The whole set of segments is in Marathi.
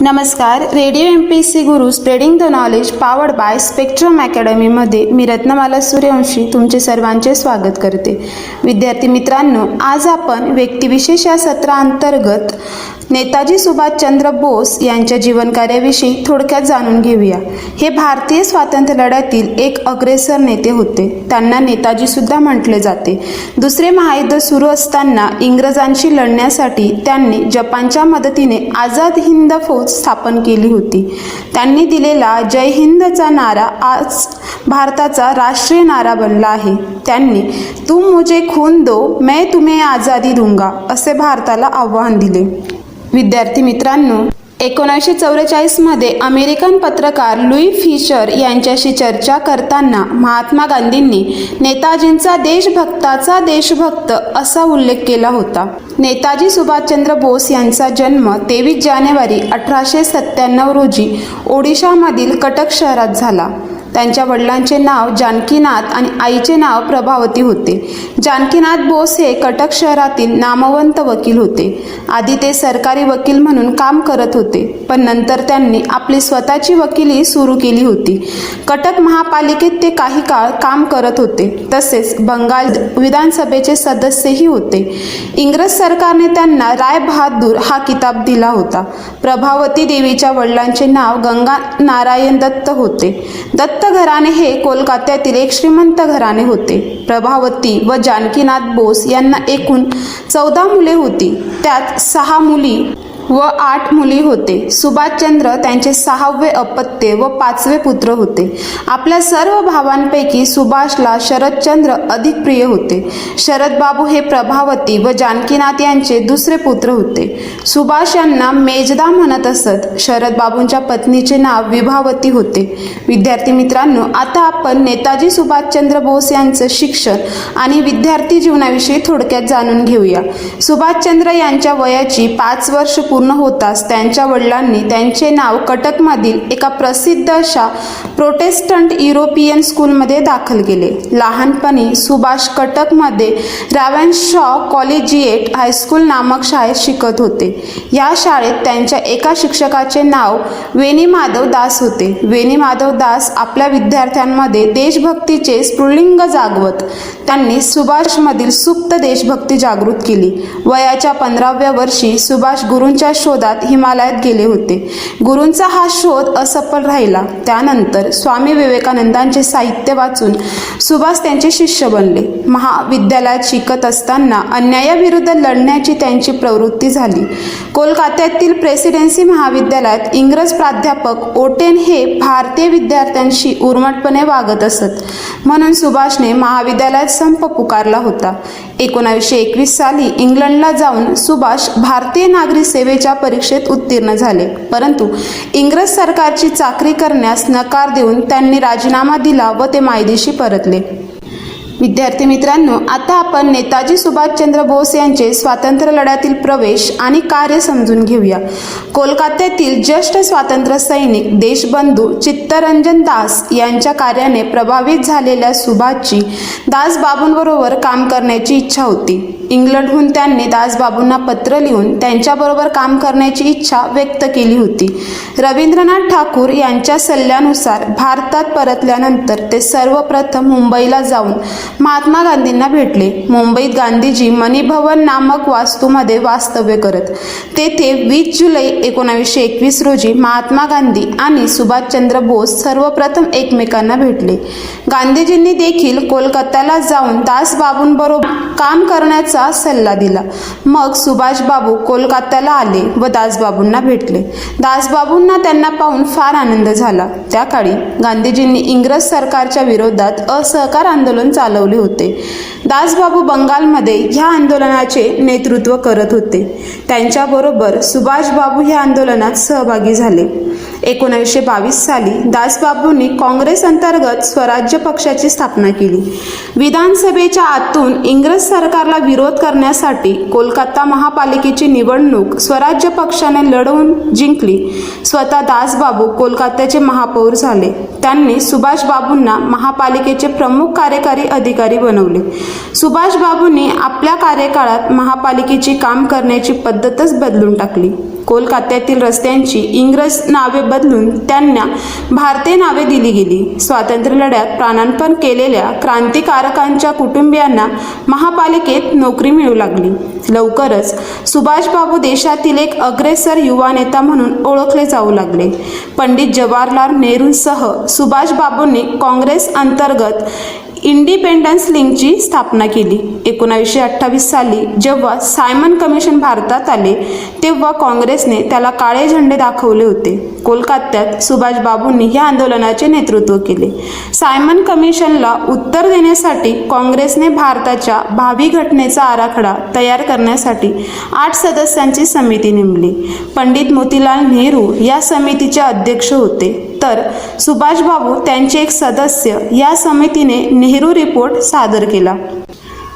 नमस्कार. Radio M P C Guru spreading the knowledge powered by Spectrum अकॅडमीमध्ये मी रत्नमाला सूर्यवंशी तुमचे सर्वांचे स्वागत करते. विद्यार्थी मित्रांनो आज आपण व्यक्तिविशेष या सत्राअंतर्गत नेताजी सुभाषचंद्र बोस यांच्या जीवनकार्याविषयी थोडक्यात जाणून घेऊया. हे भारतीय स्वातंत्र्य लढ्यातील एक अग्रेसर नेते होते. त्यांना नेताजीसुद्धा म्हटले जाते. दुसरे महायुद्ध सुरू असताना इंग्रजांशी लढण्यासाठी त्यांनी जपानच्या मदतीने आझाद हिंद फौज स्थापन केली होती. त्यांनी दिलेला जय हिंदचा नारा आज भारताचा राष्ट्रीय नारा बनला आहे. त्यांनी तुम मुझे खून दो मैं तुम्हें आझादी दूंगा असे भारताला आव्हान दिले. विद्यार्थी मित्रांनो एकोणीसशे चौवेचाळीसमध्ये अमेरिकन पत्रकार लुई फिशर यांच्याशी चर्चा करताना महात्मा गांधींनी नेताजींचा देशभक्ताचा देशभक्त असा उल्लेख केला होता. नेताजी सुभाषचंद्र बोस यांचा जन्म तेवीस जानेवारी अठराशे सत्त्याण्णव रोजी ओडिशामधील कटक शहरात झाला. त्यांच्या वडिलांचे नाव जानकीनाथ आणि आईचे नाव प्रभावती होते. जानकीनाथ बोस हे कटक शहरातील नामवंत वकील होते. आधी ते सरकारी वकील म्हणून काम करत होते पण नंतर त्यांनी आपली स्वतःची वकिली सुरू केली होती. कटक महापालिकेत ते काही काळ काम करत होते तसेच बंगाल विधानसभेचे सदस्यही होते. इंग्रज सरकारने त्यांना राय बहादूर हा किताब दिला होता. प्रभावती देवीच्या वडिलांचे नाव गंगा नारायण दत्त होते. दत्त घराणे हे कोलकात्यातील एक श्रीमंत घराणे होते. प्रभावती व जानकीनाथ बोस यांना एकूण चौदा मुले होती. त्यात सहा मुली व आठ मुली होते. सुभाषचंद्र त्यांचे सहावे अपत्य व पाचवे पुत्र होते. आपल्या सर्व भावांपैकी सुभाषला शरदचंद्र अधिक प्रिय होते. शरदबाबू हे प्रभावती व जानकीनाथ यांचे दुसरे पुत्र होते. सुभाष यांना मेजदा म्हणत असत. शरदबाबूंच्या पत्नीचे नाव विभावती होते. विद्यार्थी मित्रांनो आता आपण नेताजी सुभाषचंद्र बोस यांचं शिक्षण आणि विद्यार्थी जीवनाविषयी थोडक्यात जाणून घेऊया. सुभाषचंद्र यांच्या वयाची पाच वर्ष पूर्ण होताच त्यांच्या वडिलांनी त्यांचे नाव कटकमधील एका प्रसिद्ध अशा प्रोटेस्टंट युरोपियन स्कूलमध्ये दाखल केले. लहानपणी सुभाष कटकमध्ये रॅव्हनशॉ कॉलेजिएट हायस्कूल नामक शाळेत शिकत होते. या शाळेत त्यांच्या एका शिक्षकाचे नाव वेणी माधव दास होते. वेणी माधव दास आपल्या विद्यार्थ्यांमध्ये देशभक्तीचे स्फुलिंग जागवत. त्यांनी सुभाषमधील सुप्त देशभक्ती जागृत केली. वयाच्या पंधराव्या वर्षी सुभाष गुरूंच्या शोधात हिमालयात गेले होते. गुरूंचा हा शोध असफल राहिला. त्यानंतर स्वामी विवेकानंदांचे साहित्य वाचून सुभाष त्यांचे शिष्य बनले. महाविद्यालयात शिकत असताना अन्यायाविरुद्ध लढण्याची त्यांची प्रवृत्ती झाली. कोलकात्यातील प्रेसिडेन्सी महाविद्यालयात इंग्रज प्राध्यापक ओटेन हे भारतीय विद्यार्थ्यांशी उर्मटपणे वागत असत. म्हणून सुभाषने महाविद्यालयात संप पुकारला होता. एकोणावीसशे एकवीस साली इंग्लंडला जाऊन सुभाष भारतीय नागरी सेवेच्या परीक्षेत उत्तीर्ण झाले. परंतु इंग्रज सरकारची चाकरी करण्यास नकार देऊन त्यांनी राजीनामा दिला व ते मायदेशी परतले. विद्यार्थी मित्रांनो आता आपण नेताजी सुभाषचंद्र बोस यांचे स्वातंत्र्य लढ्यातील प्रवेश आणि कार्य समजून घेऊया. कोलकात्यातील ज्येष्ठ स्वातंत्र्य सैनिक देशबंधू चित्तरंजन दास यांच्या कार्याने प्रभावित झालेल्या सुभाषची दासबाबूंबरोबर काम करण्याची इच्छा होती. इंग्लंडहून त्यांनी दासबाबूंना पत्र लिहून त्यांच्याबरोबर काम करण्याची इच्छा व्यक्त केली होती. रवींद्रनाथ ठाकूर यांच्या सल्ल्यानुसार भारतात परतल्यानंतर ते सर्वप्रथम मुंबईला जाऊन महात्मा गांधींना भेटले. मुंबईत गांधीजी मणिभवन नामक वास्तूमध्ये वास्तव्य करत. तेथे वीस जुलै एकोणावीसशे एकवीस रोजी महात्मा गांधी आणि सुभाषचंद्र बोस सर्वप्रथम एकमेकांना भेटले. गांधीजींनी देखील कोलकात्याला जाऊन दासबाबूंबरोबर काम करण्याचा सल्ला दिला. मग सुभाषबाबू कोलकात्याला आले व दासबाबूंना भेटले. दासबाबूंना त्यांना पाहून फार आनंद झाला. त्या काळी गांधीजींनी इंग्रज सरकारच्या विरोधात असहकार आंदोलन चालवले. होते. दासबाबू बंगालमध्ये ह्या आंदोलनाचे नेतृत्व करत होते. त्यांच्याबरोबर सुभाषबाबू ह्या आंदोलनात सहभागी झाले. एकोणीसशे बावीस साली दासबाबूंनी काँग्रेस अंतर्गत स्वराज्य पक्षाची स्थापना केली. विधानसभेच्या आतून इंग्रज सरकारला विरोध करण्यासाठी कोलकाता महापालिकेची निवडणूक स्वराज्य पक्षाने लढवून जिंकली. स्वतः दासबाबू कोलकात्याचे महापौर झाले. त्यांनी सुभाषबाबूंना महापालिकेचे प्रमुख कार्यकारी अधिकारी बनवले. सुभाष बाबूंनी आपल्या कार्यकाळात महापालिकेची काम करण्याची पद्धतच बदलून टाकली. कोलकात्यातील रस्त्यांची इंग्रज नावे बदलून त्यांना भारतीय नावे दिली गेली. स्वातंत्र्य लढ्यात प्राणार्पण केलेल्या क्रांतिकारकांच्या कुटुंबियांना महापालिकेत नोकरी मिळू लागली. लवकरच सुभाषबाबू देशातील एक अग्रेसर युवा नेता म्हणून ओळखले जाऊ लागले. पंडित जवाहरलाल नेहरूंसह सुभाषबाबूंनी काँग्रेस अंतर्गत इंडिपेंडन्स लिंकची स्थापना केली. एकोणावीसशे अठ्ठावीस साली जेव्हा सायमन कमिशन भारतात आले तेव्हा काँग्रेसने त्याला काळे झेंडे दाखवले होते. कोलकात्यात सुभाषबाबूंनी या आंदोलनाचे नेतृत्व केले. सायमन कमिशनला उत्तर देण्यासाठी काँग्रेसने भारताच्या भावी घटनेचा आराखडा तयार करण्यासाठी आठ सदस्यांची समिती नेमली. पंडित मोतीलाल नेहरू या समितीचे अध्यक्ष होते. तर सुभाषबाबू त्यांचे एक सदस्य या समितीने नेहरू रिपोर्ट सादर केला.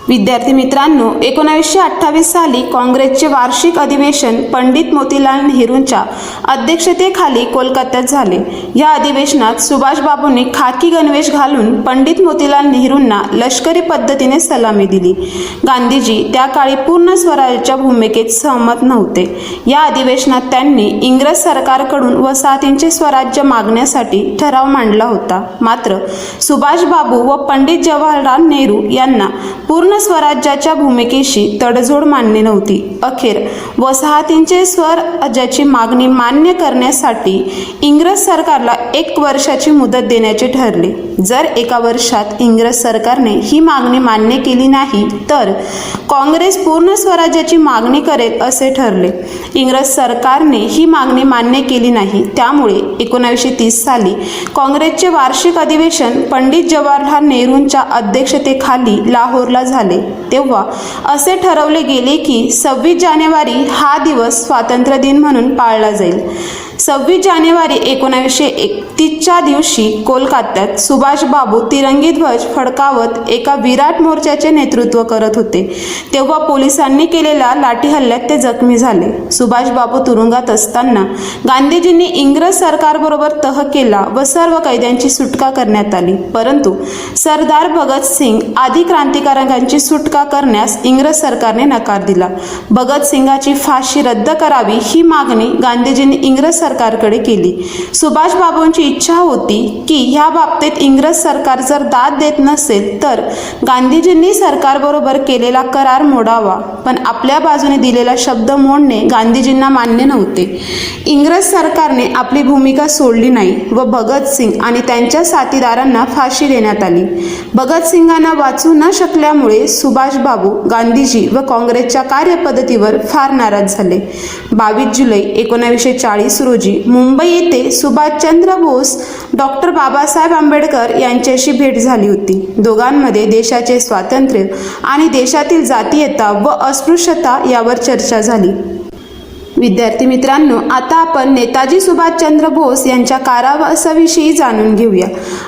विद्यार्थी मित्रांनो एकोणावीसशे अठ्ठावीस साली काँग्रेसचे वार्षिक अधिवेशन पंडित मोतीलाल नेहरूंच्या अध्यक्षतेखाली कोलकात्यात झाले. या अधिवेशनात सुभाषबाबूंनी खाकी गणवेश घालून पंडित मोतीलाल नेहरूंना लष्करी पद्धतीने सलामी दिली. गांधीजी त्या काळी पूर्ण स्वराज्याच्या भूमिकेत सहमत नव्हते. या अधिवेशनात त्यांनी इंग्रज सरकारकडून वसाहतींचे स्वराज्य मागण्यासाठी ठराव मांडला होता. मात्र सुभाषबाबू व पंडित जवाहरलाल नेहरू यांना पूर्ण स्वराज्याच्या भूमिकेशी तडजोड मान्य नव्हती. अखेर वसाहतींचे स्वराज्याची मागणी मान्य करण्यासाठी इंग्रज सरकारला एक वर्षाची मुदत देण्याचे ठरले. जर एका वर्षात इंग्रज सरकारने ही मागणी मान्य केली नाही तर काँग्रेस पूर्ण स्वराज्याची मागणी करेल असे ठरले. इंग्रज सरकारने ही मागणी मान्य केली नाही. त्यामुळे एकोणावीसशे तीस साली काँग्रेसचे वार्षिक अधिवेशन पंडित जवाहरलाल नेहरूंच्या अध्यक्षतेखाली लाहोरला झाले. तेव्हा असे ठरवले गेले की सव्वीस जानेवारी हा दिवस स्वातंत्र्य दिन म्हणून पाळला जाईल. सव्वीस जानेवारी एकोणावीसशे एकतीसच्या दिवशी कोलकात्यात सुभाषबाबू तिरंगी ध्वज फडकावत एका विराट मोर्चाचे नेतृत्व करत होते. तेव्हा पोलिसांनी केलेल्या लाठी हल्ल्यात ते जखमी झाले. सुभाषबाबू तुरुंगात असताना गांधीजींनी इंग्रज सरकारबरोबर तह केला व सर्व कैद्यांची सुटका करण्यात आली. परंतु सरदार भगतसिंग आदी क्रांतिकारकांची सुटका करण्यास इंग्रज सरकारने नकार दिला. भगतसिंगाची फाशी रद्द करावी ही मागणी गांधीजींनी इंग्रज सरकारकडे केली. सुभाषबाबूंची इच्छा होती की ह्या बाबतीत इंग्रज सरकार जर दाद देत नसेल तर गांधीजींनी सरकारबरोबर केलेला करार मोडावा. पण आपल्या बाजूने दिलेला शब्द मोडणे गांधीजींना मान्य नव्हते. इंग्रज सरकारने आपली भूमिका सोडली नाही व भगतसिंग आणि त्यांच्या साथीदारांना फाशी देण्यात आली. भगतसिंगांना वाचू न शकल्यामुळे सुभाषबाबू गांधीजी व काँग्रेसच्या कार्यपद्धतीवर फार नाराज झाले. बावीस जुलै एकोणावीसशे चाळीस रोजी मुंबई येथे सुभाषचंद्र बोस डॉक्टर बाबासाहेब आंबेडकर यांच्याशी भेट झाली होती. दोघांमध्ये देशाचे स्वातंत्र्य आणि देशातील जातीयता व अस्पृश्यता यावर चर्चा झाली. विद्यार्थी मित्रांनो आता आपण नेताजी सुभाषचंद्र बोस यांच्या कारावासाविषयी जाणून घेऊया.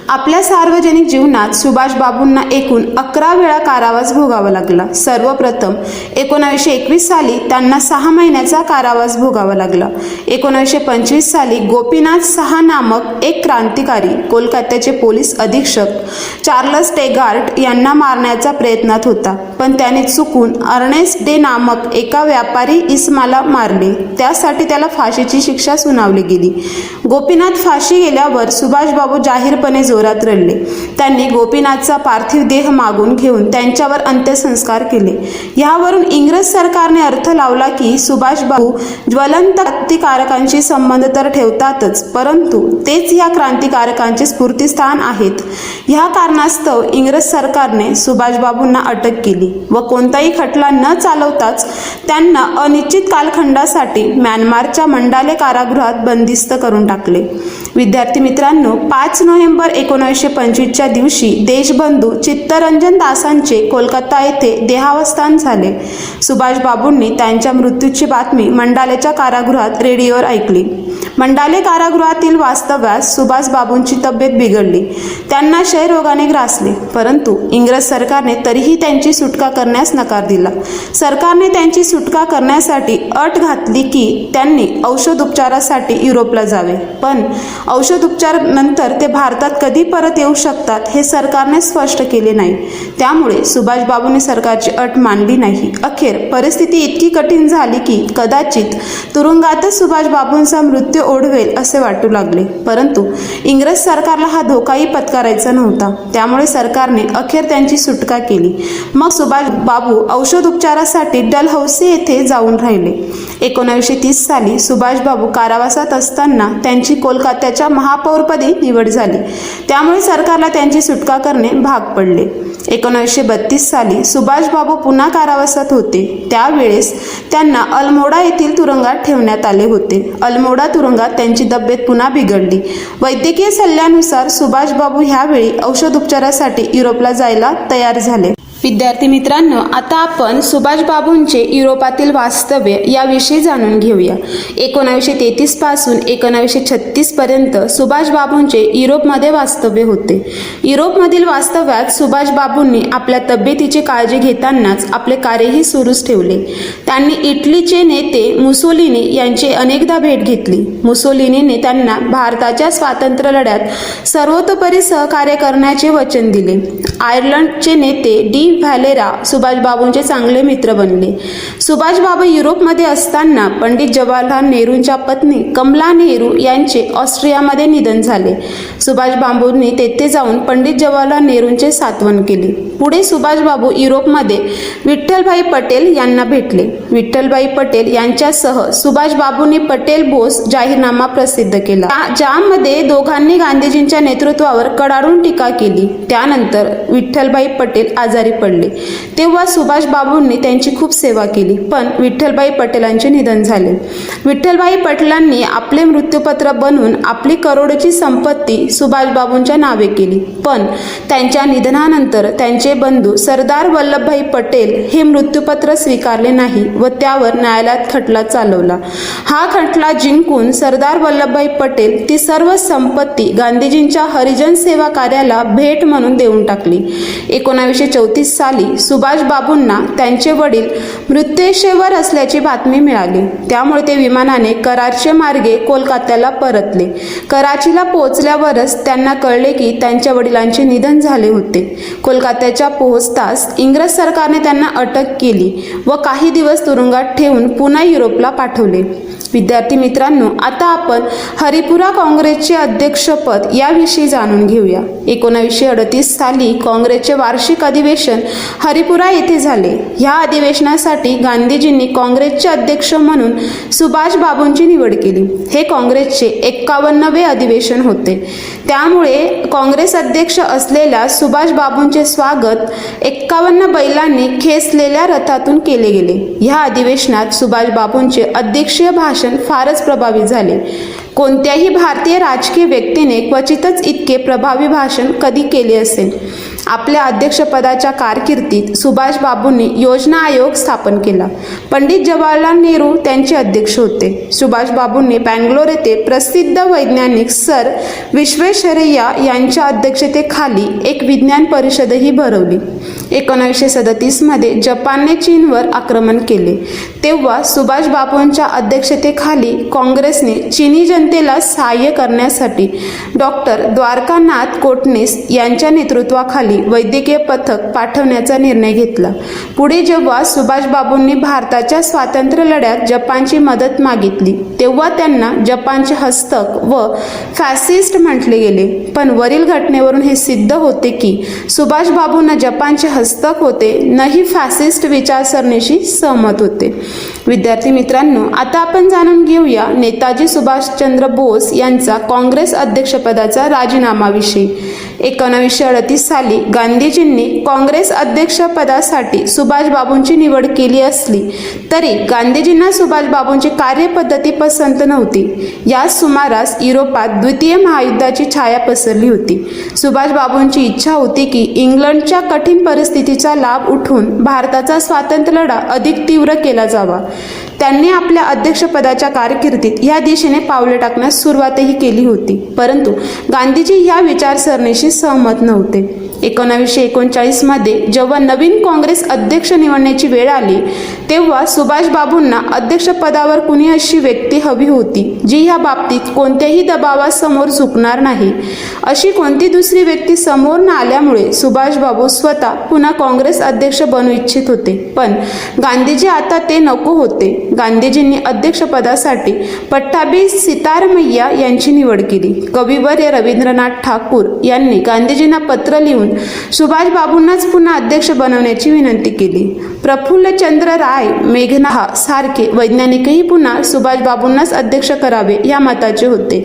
आपल्या सार्वजनिक जीवनात सुभाषबाबूंना एकूण अकरा वेळा कारावास भोगावा लागला. सर्वप्रथम एकोणावीसशे एकवीस साली त्यांना सहा महिन्याचा कारावास भोगावा लागला. एकोणावीसशे पंचवीस साली गोपीनाथ सहा नामक एक क्रांतिकारी कोलकात्याचे पोलीस अधीक्षक चार्लस टेगार्ट यांना मारण्याचा प्रयत्नात होता. पण त्याने चुकून अर्नेस्ट डे नामक एका व्यापारी इस्माला मारले. त्यासाठी त्याला फाशीची शिक्षा सुनावली गेली. गोपीनाथ फाशी गेल्यावर सुभाषबाबू जाहीरपणे जोरात रडले. त्यांनी गोपीनाथचा पार्थिव देह मागून घेऊन त्यांच्यावर अंत्यसंस्कार केले. यावरून इंग्रज सरकारने अर्थ लावला की सुभाषबाबू ज्वलंत क्रांतिकारकांशी संबंध तर ठेवतातच परंतु तेच या क्रांतिकारकांचे स्फूर्तीस्थान आहेत. ह्या कारणास्तव इंग्रज सरकारने सुभाषबाबूंना अटक केली व कोणताही खटला न चालवताच त्यांना अनिश्चित कालखंडासाठी म्यानमारच्या मंडाले कारागृहात बंदिस्त करून टाकले. विद्यार्थी मित्रांनो पाच नोव्हेंबर एकोणीसशे पंचवीसच्या दिवशी देशबंधू चित्तरंजन दासांचे कोलकाता येथे देहावस्थान झाले. सुभाषबाबूंनी त्यांच्या मृत्यूची बातमी मंडालेच्या कारागृहात रेडिओवर ऐकली. मंडाले कारागृहातील वास्तव्यात सुभाषबाबूंची तब्येत बिघडली. त्यांना क्षयरोगाने ग्रासले परंतु इंग्रज सरकारने तरीही त्यांची सुटका करण्यास नकार दिला. सरकारने त्यांची सुटका करण्यासाठी अट घातली. की त्यांनी औषधोपचारासाठी युरोपला जावे. पण औषधोपचार नंतर ते भारतात कधी परत येऊ शकतात हे सरकारने स्पष्ट केले नाही. त्यामुळे सुभाषबाबूंनी सरकारची अट मानली नाही. अखेर परिस्थिती इतकी कठीण झाली की कदाचित तुरुंगातच सुभाषबाबूंचा मृत्यू ओढवेल असे वाटू लागले. परंतु इंग्रज सरकारला हा धोकाही पत्करायचा नव्हता. त्यामुळे सरकारने अखेर त्यांची सुटका केली. मग सुभाष बाबू औषधोपचारासाठी डलहौसी येथे जाऊन राहिले. एकोणीसशे तीस साली सुभाषबाबू कारावासात असताना त्यांची कोलकात्याच्या महापौरपदी निवड झाली. त्यामुळे सरकारला त्यांची सुटका करणे भाग पडले. एकोणीसशे बत्तीस साली सुभाषबाबू पुन्हा कारावासात होते. त्यावेळेस त्यांना अल्मोडा येथील तुरुंगात ठेवण्यात आले होते. अल्मोडा तुरुंगात त्यांची तब्येत पुन्हा बिघडली. वैद्यकीय सल्ल्यानुसार सुभाषबाबू ह्यावेळी औषधोपचारासाठी युरोपला जायला तयार झाले. विद्यार्थी मित्रांनो आता आपण सुभाष बाबूंचे युरोपातील वास्तव्य याविषयी जाणून घेऊया. एकोणावीसशे तेहतीसपासून एकोणावीसशे छत्तीस पर्यंत सुभाष बाबूंचे युरोपमध्ये वास्तव्य होते. युरोपमधील वास्तव्यात सुभाष बाबूंनी आपल्या तब्येतीची काळजी घेतानाच आपले कार्यही सुरूच ठेवले. त्यांनी इटलीचे नेते मुसोलिनी यांची अनेकदा भेट घेतली. मुसोलिनीने त्यांना भारताच्या स्वातंत्र्य लढ्यात सर्वतोपरी सहकार्य करण्याचे वचन दिले. आयर्लंडचे नेते डी व्हॅलेरा सुभाषबाबूंचे चांगले मित्र बनले. सुभाषबाबू युरोपमध्ये असताना पंडित जवाहरलाल नेहरूंच्या पत्नी कमला नेहरू यांचे ऑस्ट्रियामध्ये निधन झाले. सुभाषबाबूंनी तेथे जाऊन पंडित जवाहरलाल नेहरूंचे सात्वन केले. पुढे सुभाषबाबू युरोपमध्ये विठ्ठलभाई पटेल यांना भेटले. विठ्ठलभाई पटेल यांच्यासह सुभाषबाबूंनी पटेल बोस जाहीरनामा प्रसिद्ध केला. ज्यामध्ये दोघांनी गांधीजींच्या नेतृत्वावर कडाडून टीका केली. त्यानंतर विठ्ठलभाई पटेल आजारी पडले. तेव्हा सुभाषबाबूंनी त्यांची खूप सेवा केली पण विठ्ठलभाई पटेलांचे निधन झाले. विठ्ठलभाई पटेलांनी आपले मृत्यूपत्र बनवून आपली करोडची संपत्ती सुभाषबाबूंच्या नावे केली. पण त्यांच्या निधनानंतर त्यांचे बंधू सरदार वल्लभभाई पटेल हे मृत्यूपत्र स्वीकारले नाही व त्यावर न्यायालयात खटला चालवला. हा खटला जिंकून सरदार वल्लभभाई पटेल ती सर्व संपत्ती गांधीजींच्या हरिजन सेवा कार्याला भेट म्हणून देऊन टाकली. एकोणावीसशे चौतीस साली सुभाषबाबूंना त्यांचे वडील मृत्यूशेवर असल्याची बातमी मिळाली. त्यामुळे ते विमानाने कराचे मार्गे कोलकात्याला परतले. कराचीला पोहोचल्यावरच त्यांना कळले की त्यांच्या वडिलांचे निधन झाले होते. कोलकात्याच्या पोहोचताच इंग्रज सरकारने त्यांना अटक केली व काही दिवस तुरुंगात ठेवून पुन्हा युरोपला पाठवले. विद्यार्थी मित्रांनो आता आपण हरिपुरा काँग्रेसचे अध्यक्षपद याविषयी जाणून घेऊया. एकोणावीसशे अडतीस साली काँग्रेसचे वार्षिक अधिवेशन हरिपुरा येथे झाले. ह्या अधिवेशनासाठी गांधीजींनी काँग्रेसचे अध्यक्ष म्हणून सुभाष बाबूंची निवड केली. हे काँग्रेसचे एक्कावन्नवे अधिवेशन होते. त्यामुळे काँग्रेस अध्यक्ष असलेल्या सुभाष बाबूंचे स्वागत एक्कावन्न बैलांनी खेचलेल्या रथातून केले गेले. ह्या अधिवेशनात सुभाष बाबूंचे अध्यक्षीय भाषण फारच प्रभावी झाले. कोणत्याही भारतीय राजकीय व्यक्तीने क्वचितच इतके प्रभावी भाषण कधी केले असेल? आपल्या अध्यक्षपदाच्या कारकिर्दीत सुभाष बाबूंनी योजना आयोग स्थापन केला. पंडित जवाहरलाल नेहरू त्यांचे अध्यक्ष होते. सुभाष बाबूंनी बँगलोर येथे प्रसिद्ध वैज्ञानिक सर विश्वेश्वरय्या यांच्या अध्यक्षतेखाली एक विज्ञान परिषदही भरवली. एकोणीसशे सदतीसमध्ये जपानने चीनवर आक्रमण केले. तेव्हा सुभाष बापूंच्या अध्यक्षतेखाली काँग्रेसने चीनी जनतेला सहाय्य करण्यासाठी डॉक्टर द्वारकानाथ कोटणीस यांच्या नेतृत्वाखाली वैद्यकीय पथक पाठवण्याचा निर्णय घेतला. पुढे जेव्हा सुभाष बाबूंनी भारताच्या स्वातंत्र्य लढ्यात जपानची मदत मागितली तेव्हा त्यांना जपानचे हस्तक व फॅसिस्ट म्हटले गेले. पण वरील घटनेवरून हे सिद्ध होते की सुभाष बाबूंना जपानचे हस्तक होते न ही फॅसिस्ट विचारसरणीशी सहमत होते. विद्यार्थी मित्रांनो आता आपण जाणून घेऊया नेताजी सुभाषचंद्र बोस यांचा काँग्रेस अध्यक्षपदाचा राजीनामाविषयी. एकोणावीसशे अडतीस साली गांधीजींनी काँग्रेस अध्यक्षपदासाठी सुभाषबाबूंची निवड केली असली तरी गांधीजींना सुभाषबाबूंची कार्यपद्धती पसंत नव्हती. याच सुमारास युरोपात द्वितीय महायुद्धाची छाया पसरली होती. सुभाषबाबूंची इच्छा होती की इंग्लंडच्या कठीण परिस्थितीचा लाभ उठून भारताचा स्वातंत्र्य लढा अधिक तीव्र केला जावा. त्यांनी आपल्या अध्यक्षपदाच्या कारकिर्दीत या दिशेने पावले टाकण्यास सुरुवातही केली होती. परंतु गांधीजी ह्या विचारसरणीशी सहमत नव्हते. एकोणावीसशे एकोणचाळीसमध्ये जेव्हा नवीन काँग्रेस अध्यक्ष निवडण्याची वेळ आली तेव्हा सुभाषबाबूंना अध्यक्षपदावर कुणी अशी व्यक्ती हवी होती जी ह्या बाबतीत कोणत्याही दबावासमोर झुकणार नाही? अशी कोणती दुसरी व्यक्ती समोर न आल्यामुळे सुभाषबाबू स्वतः पुन्हा काँग्रेस अध्यक्ष बनू इच्छित होते. पण गांधीजी आता ते नको होते. गांधीजींनी अध्यक्षपदासाठी पट्टाभी सितारमय्या यांची निवड केली. कविवर्य रवींद्रनाथ ठाकूर यांनी गांधीजींना पत्र लिहून सुभाषबाबूंनाच पुन्हा अध्यक्ष बनवण्याची विनंती केली. प्रफुल्लचंद्र राय मेघना सारखे वैज्ञानिकही पुन्हा सुभाषबाबूंनाच अध्यक्ष करावे या मताचे होते.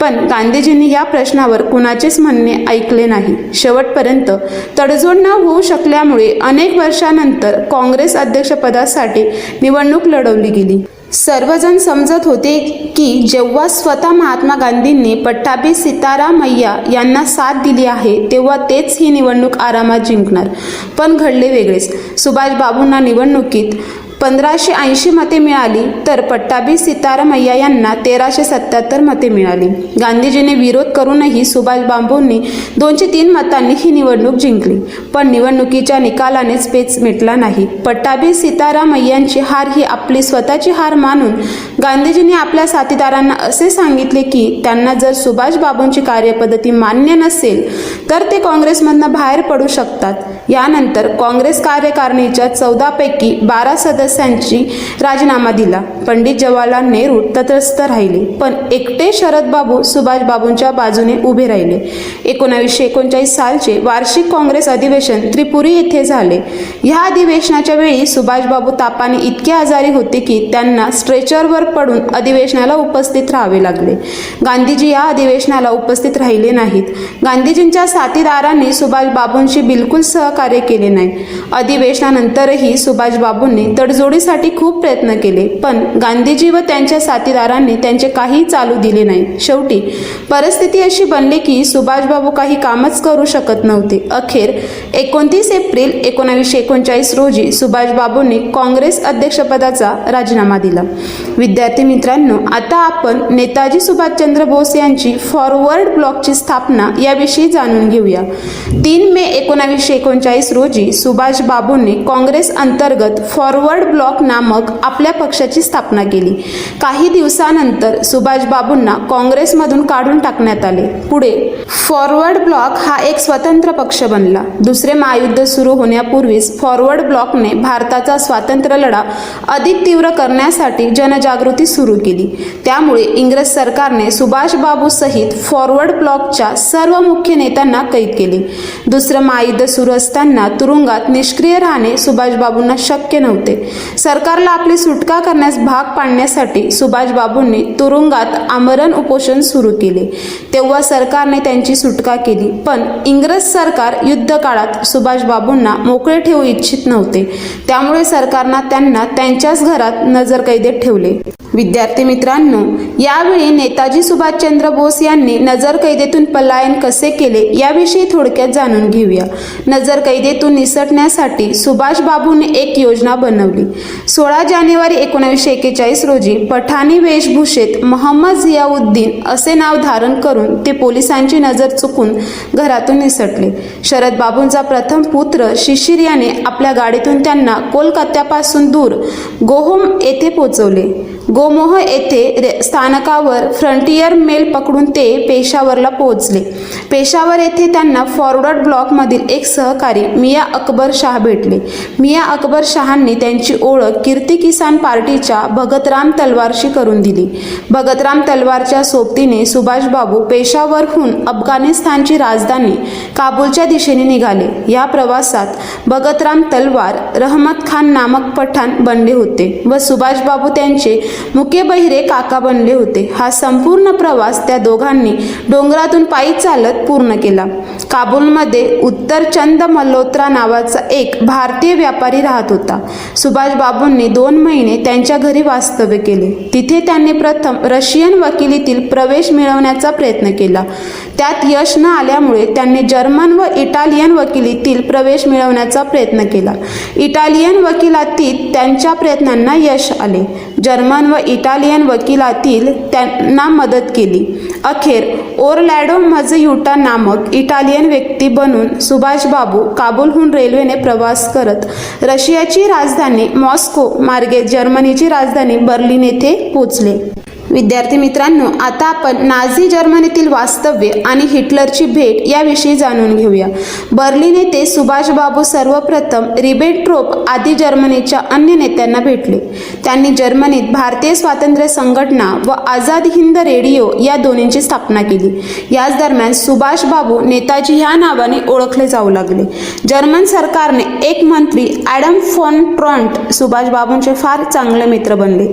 पण गांधीजींनी या प्रश्नावर कुणाचेच म्हणणे ऐकले नाही. शेवटपर्यंत तडजोड न होऊ शकल्यामुळे अनेक वर्षानंतर काँग्रेस अध्यक्षपदासाठी निवडणूक लढवली. गेली. सर्वजण समजत होते की जेव्हा स्वतः महात्मा गांधींनी पट्टाभी सीतारामय्या यांना साथ दिली आहे तेव्हा तेच ही निवडणूक आरामात जिंकणार. पण घडले वेगळेच. सुभाषबाबूंना निवडणुकीत पंधराशे ऐंशी मते मिळाली तर पट्टाभी सीतारामय्या यांना तेराशे सत्याहत्तर मते मिळाली. गांधीजींनी विरोध करूनही सुभाष बांबूंनी दोनशे तीन मतांनी ही निवडणूक जिंकली. पण निवडणुकीच्या निकालानेच पेच मिटला नाही. पट्टाभी सीतारामय्यांची हार ही आपली स्वतःची हार मानून गांधीजींनी आपल्या साथीदारांना असे सांगितले की त्यांना जर सुभाषबाबूंची कार्यपद्धती मान्य नसेल तर ते काँग्रेसमधनं बाहेर पडू शकतात. यानंतर काँग्रेस कार्यकारिणीच्या चौदापैकी बारा सदस्यांची राजीनामा दिला. पंडित जवाहरलाल नेहरू तटस्थ राहिले. पण एकटे शरद बाबू सुभाषबाबूंच्या बाजूने उभे राहिले. एकोणावीसशे एकोणचाळीस सालचे वार्षिक काँग्रेस अधिवेशन त्रिपुरी येथे झाले. ह्या अधिवेशनाच्या वेळी सुभाषबाबू तापाने इतके आजारी होते की त्यांना स्ट्रेचरवर पडून अधिवेशनाला उपस्थित राहावे लागले. गांधीजी या अधिवेशनाला उपस्थित राहिले नाहीत. गांधीजींच्या साथीदारांनी सुभाषबाबूंशी बिलकुल सहकार्य केले नाही. अधिवेशनानंतरही सुभाषबाबूंनी तडजोडीसाठी खूप प्रयत्न केले पण गांधीजी व त्यांच्या साथीदारांनी त्यांचे काही चालू दिले नाही. शेवटी परिस्थिती अशी बनली की सुभाषबाबू काही कामच करू शकत नव्हते. अखेर एकोणतीस एप्रिल एकोणावीसशे एकोणचाळीस रोजी सुभाषबाबूंनी काँग्रेस अध्यक्षपदाचा राजीनामा दिला. विद्या विद्यार्थी मित्रांनो आता आपण नेताजी सुभाषचंद्र बोस यांची फॉरवर्ड ब्लॉकची स्थापना याविषयी जाणून घेऊया. तीन मे एकोणावीसशे एकोणचाळीस रोजी सुभाष बाबूंनी काँग्रेस अंतर्गत फॉरवर्ड ब्लॉक नामक आपल्या पक्षाची स्थापना केली. काही दिवसानंतर सुभाष बाबूंना काँग्रेसमधून काढून टाकण्यात आले. पुढे फॉरवर्ड ब्लॉक हा एक स्वतंत्र पक्ष बनला. दुसरे महायुद्ध सुरू होण्यापूर्वीच फॉरवर्ड ब्लॉकने भारताचा स्वातंत्र्य लढा अधिक तीव्र करण्यासाठी जनजागृती सुरू केली. त्यामुळे इंग्रज सरकारने सुभाष सहित फॉरवर्ड ब्लॉकच्या सर्व मुख्य नेत्यांना कैद केले. दुसरं महायुद्ध सुरू असताना तुरुंगात निष्क्रिय राहणे सुभाषबाबूंना शक्य नव्हते. सरकारला आपली सुटका करण्यास भाग पाडण्यासाठी सुभाषबाबूंनी तुरुंगात आमरण उपोषण सुरू केले. तेव्हा सरकारने त्यांची सुटका केली पण इंग्रज सरकार युद्ध काळात सुभाषबाबूंना मोकळे ठेवू इच्छित नव्हते. त्यामुळे सरकारनं त्यांना त्यांच्याच घरात नजरकैदेत ठेवले. विद्यार्थी मित्रांनो यावेळी नेताजी सुभाषचंद्र बोस यांनी नजरकैदेतून पलायन कसे केले याविषयी थोडक्यात जाणून घेऊया. नजरकैदेतून निसटण्यासाठी सुभाषबाबूने एक योजना बनवली. सोळा जानेवारी एकोणीसशे एक्केचाळीस रोजी पठाणी वेशभूषेत मोहम्मद झियाउद्दीन असे नाव धारण करून ते पोलिसांची नजर चुकून घरातून निसटले. शरद बाबूंचा प्रथम पुत्र शिशिर याने आपल्या गाडीतून त्यांना कोलकात्यापासून दूर गोहोम येथे पोचवले. गोमोह येथे रे- स्थानकावर फ्रंटियर मेल पकडून ते पेशावरला पोहोचले. पेशावर येथे त्यांना फॉरवर्ड ब्लॉकमधील एक सहकारी मिया अकबर शाह भेटले. मिया अकबर शहांनी त्यांची ओळख कीर्ती किसान पार्टीच्या भगतराम तलवारशी करून दिली. भगतराम तलवारच्या सोबतीने सुभाषबाबू पेशावरहून अफगाणिस्तानची राजधानी काबूलच्या दिशेने निघाले. या प्रवासात भगतराम तलवार रहमत खान नामक पठाण बनले होते व सुभाषबाबू त्यांचे मुके बहिरे काका बनले होते. हा संपूर्ण प्रवास त्या दोघांनी डोंगरातून पायी चालत पूर्ण केला. काबूलमध्ये उत्तरचंद मल्होत्रा नावाचा एक भारतीय व्यापारी राहत होता. सुभाषबाबूंनी दोन महिने त्यांच्या घरी वास्तव्य केले. तिथे त्यांनी प्रथम रशियन वकिलीतील प्रवेश मिळवण्याचा प्रयत्न केला. त्यात यश न आल्यामुळे त्यांनी जर्मन व इटालियन वकिलीतील प्रवेश मिळवण्याचा प्रयत्न केला. इटालियन वकिलातीत त्यांच्या प्रयत्नांना यश आले. जर्मन व इटालियन वकिलातील त्यांना मदत केली. अखेर ओरलॅडो मजयुटा नामक इटालियन व्यक्ती बनून सुभाषबाबू काबूलहून रेल्वेने प्रवास करत रशियाची राजधानी मॉस्को मार्गे जर्मनीची राजधानी बर्लिन येथे पोचले. विद्यार्थी मित्रांनो आता आपण नाझी जर्मनीतील वास्तव्य आणि हिटलरची भेट याविषयी जाणून घेऊया. बर्लिन येथे सुभाषबाबू सर्वप्रथम रिबेट्रोप आदी जर्मनीच्या अन्य नेत्यांना भेटले. त्यांनी जर्मनीत भारतीय स्वातंत्र्य संघटना व आझाद हिंद रेडिओ या दोन्हींची स्थापना केली. याच दरम्यान सुभाषबाबू नेताजी ह्या नावाने ओळखले जाऊ लागले. जर्मन सरकारने एक मंत्री ॲडम फॉन ट्रॉन्ट सुभाषबाबूंचे फार चांगले मित्र बनले.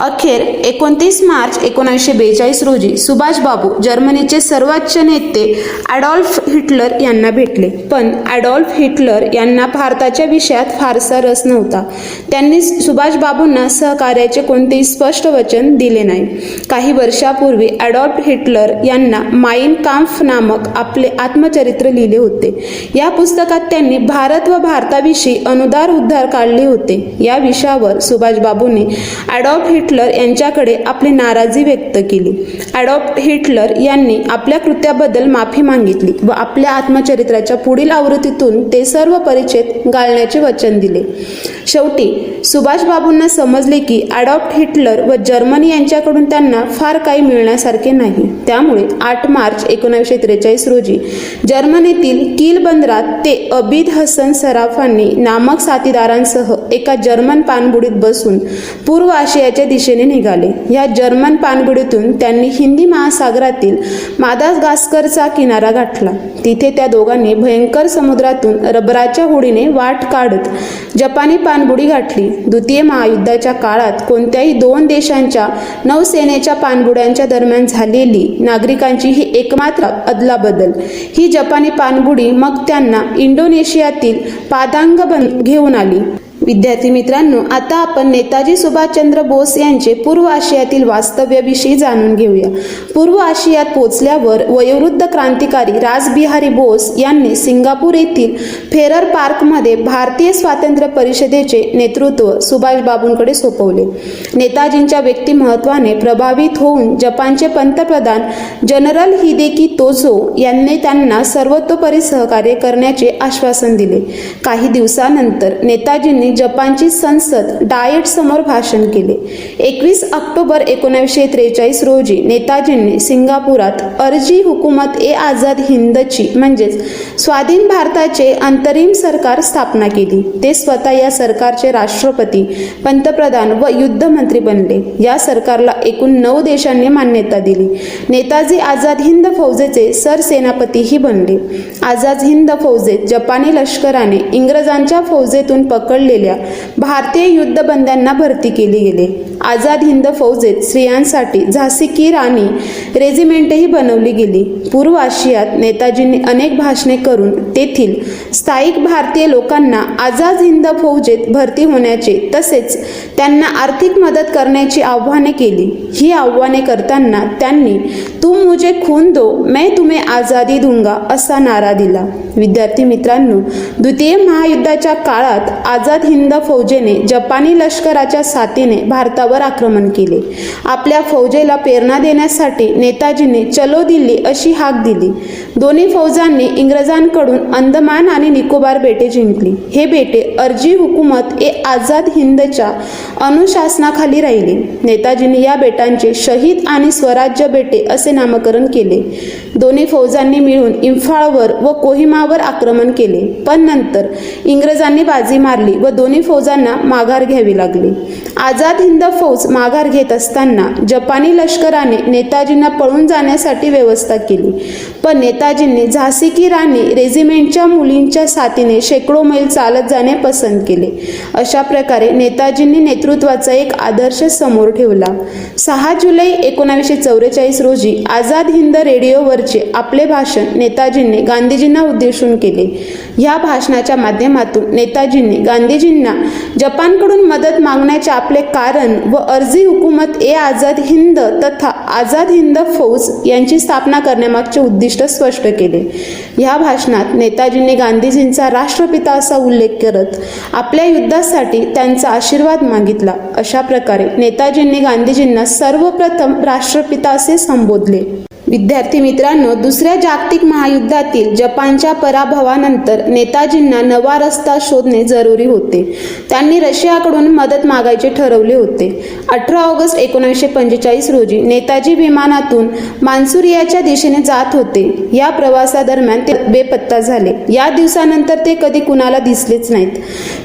अखेर एकोणतीस मार्च एकोणीसशे बेचाळीस रोजी सुभाषबाबू जर्मनीचे सर्वोच्च नेते ॲडॉल्फ हिटलर यांना भेटले. पण ॲडॉल्फ हिटलर यांना भारताच्या विषयात फारसा रस नव्हता. त्यांनी सुभाषबाबूंना सहकार्याचे कोणतेही स्पष्ट वचन दिले नाही. काही वर्षापूर्वी ॲडॉल्फ हिटलर यांना माइन काम्फ नामक आपले आत्मचरित्र लिहिले होते. या पुस्तकात त्यांनी भारत व भारताविषयी अनुदार उद्धार काढले होते. या विषयावर सुभाषबाबूंनी ॲडॉल्फ हिटलर यांच्याकडे आपली नाराजी व्यक्त केली. ॲडॉप्ट हिटलर यांनी आपल्या कृत्याबद्दल माफी मागितली व आपल्या आत्मचरित्राच्या पुढील आवृत्तीतून ते सर्व परिचित गाळण्याचे वचन दिले. शेवटी सुभाषबाबूंना समजले की ॲडॉप्ट हिटलर व जर्मनी यांच्याकडून त्यांना फार काही मिळण्यासारखे नाही. त्यामुळे आठ मार्च एकोणीसशे त्रेचाळीस रोजी जर्मनीतील किल बंदरात ते अबिद हसन सराफांनी नामक साथीदारांसह एका जर्मन पाणबुडीत बसून पूर्व आशियाच्या दिशेने निघाले. या जर्मन पाणबुडीतून त्यांनी हिंदी महासागरातील मादागास्करचा किनारा गाठला. तिथे त्या दोघांनी भयंकर समुद्रातून रबराच्या होडीने वाट काढत जपानी पाणबुडी गाठली. द्वितीय महायुद्धाच्या काळात कोणत्याही दोन देशांच्या नौसेनेच्या पाणबुड्यांच्या दरम्यान झालेली नागरिकांची ही एकमात्र अदलाबदल. ही जपानी पाणबुडी मग त्यांना इंडोनेशियातील पादांग बन घेऊन आली. विद्यार्थी मित्रांनो आता आपण नेताजी सुभाषचंद्र बोस यांचे पूर्व आशियातील वास्तव्याविषयी जाणून घेऊया. पूर्व आशियात पोचल्यावर वयोवृद्ध क्रांतिकारी राजबिहारी बोस यांनी सिंगापूर येथील फेरर पार्कमध्ये भारतीय स्वातंत्र्य परिषदेचे नेतृत्व सुभाषबाबूंकडे सोपवले. नेताजींच्या व्यक्तिमत्वाने प्रभावित होऊन जपानचे पंतप्रधान जनरल हिदेकी तोझो यांनी त्यांना सर्वतोपरी सहकार्य करण्याचे आश्वासन दिले. काही दिवसानंतर नेताजींनी जपानची संसद डायट समोर भाषण केले. एकवीस ऑक्टोबर एकोणीसशे त्रेचाळीस रोजी नेताजींनी सिंगापुरात अर्जी हुकूमत ए आझाद हिंदची म्हणजेच स्वाधीन भारताचे अंतरिम सरकार स्थापना केली. ते स्वतः या सरकारचे राष्ट्रपती पंतप्रधान व युद्धमंत्री बनले. या सरकारला एकूण नऊ देशांनी मान्यता दिली. नेताजी आझाद हिंद फौजेचे सरसेनापतीही बनले. आझाद हिंद फौजेत जपानी लष्कराने इंग्रजांच्या फौजेतून पकडले केल्या. भारतीय युद्धबंद्यांना भरती केली गेले. आझाद हिंद फौजेत स्त्रियांसाठी झाशी की राणी रेजिमेंटही बनवली गेली. पूर्व आशियात नेताजींनी अनेक भाषणे करून तेथील स्थायिक भारतीय लोकांना आझाद हिंद फौजेत भरती होण्याचे तसेच त्यांना आर्थिक मदत करण्याची आव्हाने केली. ही आव्हाने करताना त्यांनी तुम मुझे खून दो मैं तुम्हें आझादी दूंगा असा नारा दिला. विद्यार्थी मित्रांनो द्वितीय महायुद्धाच्या काळात आझाद हिंद फौजेने जपानी लष्कराच्या साथीने भारतावर आक्रमण केले. आपल्या फौजेला प्रेरणा देण्यासाठी नेताजींनी चलो दिल्ली अशी हाक दिली. दोन्ही फौजांनी इंग्रजांकडून अंदमान आणि निकोबार बेटे जिंकली. हे बेटे अर्जी हुकूमत ए आझाद हिंदच्या अनुशासनाखाली राहिली. नेताजींनी या बेटांचे शहीद आणि स्वराज्य बेटे असे नामकरण केले. दोन्ही फौजांनी मिळून इम्फाळवर व कोहिमावर आक्रमण केले. पण नंतर इंग्रजांनी बाजी मारली व दोन्ही फौजांना माघार घ्यावी लागली. आझाद हिंद फौज माघार घेत असताना जपानी लष्कराने नेताजींना पळून जाण्यासाठी व्यवस्था केली. पण नेताजींनी झाशी की राणी रेजिमेंटच्या मुलींच्या साथीने शेकडो मैल चालत जाणे पसंत केले. अशा प्रकारे नेताजींनी नेतृत्वाचा एक आदर्श समोर ठेवला. सहा जुलै एकोणावीसशे चौवेचाळीस रोजी आझाद हिंद रेडिओवरचे आपले भाषण नेताजींनी गांधीजींना उद्देशून केले. या भाषणाच्या माध्यमातून नेताजींनी गांधीजींना जपानकडून मदत मागण्याचे आपले कारण व अर्जी हुकूमत ए आझाद हिंद तथा आझाद हिंद फौज यांची स्थापना करण्यामागचे उद्दिष्ट स्पष्ट केले. ह्या भाषणात नेताजींनी गांधीजींचा राष्ट्रपिता असा उल्लेख करत आपल्या युद्धासाठी त्यांचा आशीर्वाद मागितला. अशा प्रकारे नेताजींनी गांधीजींना सर्वप्रथम राष्ट्रपिता असे संबोधले. विद्यार्थी मित्रांनो दुसऱ्या जागतिक महायुद्धातील जपानच्या पराभवानंतर नेताजींना नवा रस्ता शोधणे जरुरी होते. त्यांनी रशियाकडून मदत मागायचे ठरवले होते. अठरा ऑगस्ट एकोणीसशे पंचेचाळीस रोजी नेताजी विमानातून मान्सुरियाच्या दिशेने जात होते. या प्रवासादरम्यान ते बेपत्ता झाले. या दिवसानंतर ते कधी कुणाला दिसलेच नाहीत.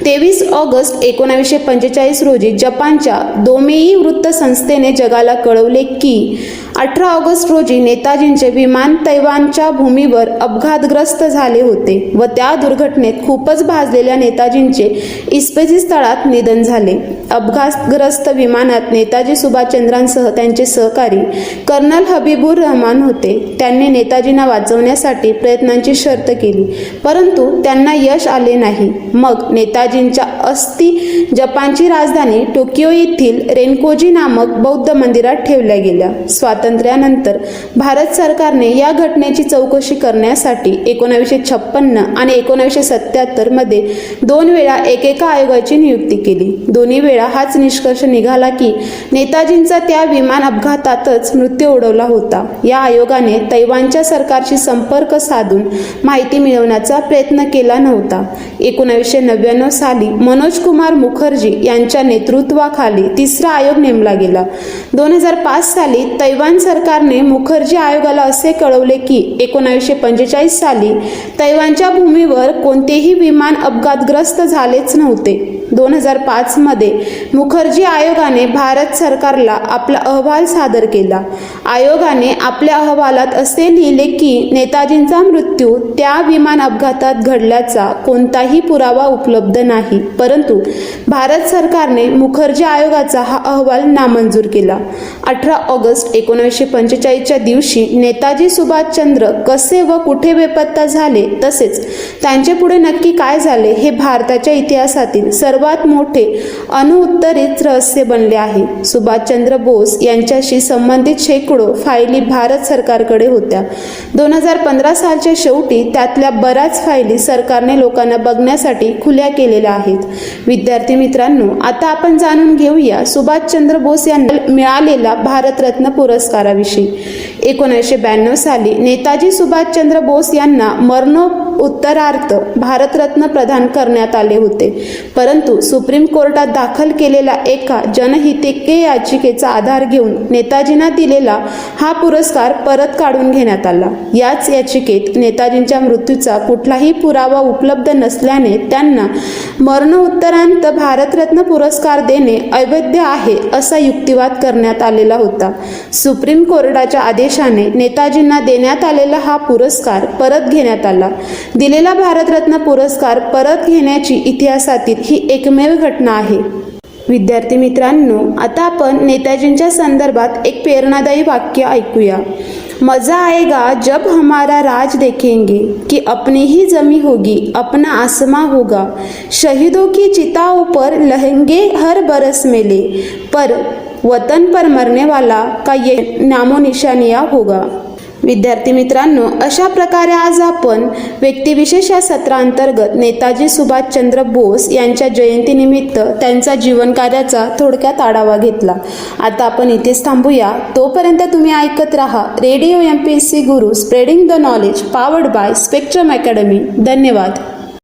तेवीस ऑगस्ट एकोणावीसशे पंचेचाळीस रोजी जपानच्या दोमेई वृत्तसंस्थेने जगाला कळवले की अठरा ऑगस्ट रोजी नेताजींचे विमान तैवानच्या भूमीवर अपघातग्रस्त झाले होते व त्या दुर्घटनेत खूपच भाजलेल्या नेताजींचे इस्पेसी स्थळात निधन झाले. अपघातग्रस्त विमानात नेताजी सुभाषचंद्रांसह त्यांचे सहकारी कर्नल हबीबुर रहमान होते. त्यांनी नेताजींना वाचवण्यासाठी प्रयत्नांची शर्त केली परंतु त्यांना यश आले नाही. मग नेताजींच्या अस्थि जपानची राजधानी टोकियो येथील रेनकोजी नामक बौद्ध मंदिरात ठेवल्या गेल्या. स्वातंत्र्यानंतर भारत सरकारने या घटनेची चौकशी करण्यासाठी एकोणावीसशे छप्पन्न आणि एकोणावीसशे सत्याहत्तरमध्ये दोन वेळा एकेका आयोगाची नियुक्ती केली. दोन्ही वेळा हाच निष्कर्ष निघाला की नेताजींचा त्या विमान अपघातातच मृत्यू ओढवला होता. या आयोगाने तैवानच्या सरकारशी संपर्क साधून माहिती मिळवण्याचा प्रयत्न केला नव्हता. एकोणावीसशे नव्याण्णव साली मनोज कुमार मुखर्जी यांच्या नेतृत्वाखाली तिसरा आयोग नेमला गेला. दोन हजार पाच साली तैवान सरकारने मुखर्जी आयोगाला असे कळवले की एकोणावीसशे पंचेचाळीस साली तैवानच्या भूमीवर कोणतेही विमान अपघातग्रस्त झालेच नव्हते. दोन हजार पाचमध्ये मुखर्जी आयोगाने भारत सरकारला आपला अहवाल सादर केला. आयोगाने आपल्या अहवालात असे लिहिले की नेताजींचा मृत्यू त्या विमान अपघातात घडल्याचा कोणताही पुरावा उपलब्ध नाही. परंतु भारत सरकारने मुखर्जी आयोगाचा हा अहवाल नामंजूर केला. अठरा ऑगस्ट एकोणीसशे पंचेचाळीसच्या दिवशी नेताजी सुभाषचंद्र कसे व कुठे बेपत्ता झाले तसेच त्यांचे पुढे नक्की काय झाले हे भारताच्या इतिहासातील सर्वात मोठे अनुत्तरित रहस्य बनले आहे. सुभाषचंद्र बोस यांच्याशी संबंधित शेकडो फायली भारत सरकारकडे होत्या. दोन हजार पंधरा सालच्या शेवटी त्यातल्या बऱ्याच फायली सरकारने लोकांना बघण्यासाठी खुल्या केलेल्या आहेत. विद्यार्थी मित्रांनो आता आपण जाणून घेऊया सुभाषचंद्र बोस यांना मिळालेला भारतरत्न पुरस्कार. पुरस्काराविषयी. एकोणीसशे ब्याण्णव साली नेताजी सुभाषचंद्र बोस यांना मरणो उत्तरार्थ भारतरत्न प्रदान करण्यात आले होते. परंतु सुप्रीम कोर्टात दाखल केलेल्या एका जनहितके याचिकेचा आधार घेऊन नेताजींना दिलेला हा पुरस्कार परत काढून घेण्यात आला. याच याचिकेत नेताजींच्या मृत्यूचा कुठलाही पुरावा उपलब्ध नसल्याने त्यांना मरणोत्तरांत भारतरत्न पुरस्कार देणे अवैध आहे असा युक्तिवाद करण्यात आलेला होता. सुप्रीम कोर्टाच्या आदेशाने नेताजींना देण्यात आलेला हा पुरस्कार परत घेण्यात आला. दिलेला भारतरत्न पुरस्कार परत घेण्याची इतिहासातील ही एकमेव घटना आहे. विद्यार्थी मित्रांनो आता आपण नेताजींच्या संदर्भात एक प्रेरणादायी वाक्य ऐकूया. मजा आएगा जब हमारा राज देखेंगे कि अपनी ही जमी होगी अपना आसमां होगा। शहीदों की चिताओं पर लहेंगे हर बरस मेले पर वतन पर मरने वाला का ये नामो निशानिया होगा। विद्यार्थी मित्रांनो अशा प्रकारे आज आपण व्यक्तिविशेष या सत्रांतर्गत नेताजी सुभाषचंद्र बोस यांच्या जयंतीनिमित्त त्यांचा जीवनकार्याचा थोडक्यात आढावा घेतला. आता आपण इथेच थांबूया. तोपर्यंत तुम्ही ऐकत राहा radio M P S C Guru spreading the knowledge powered by Spectrum Academy. धन्यवाद.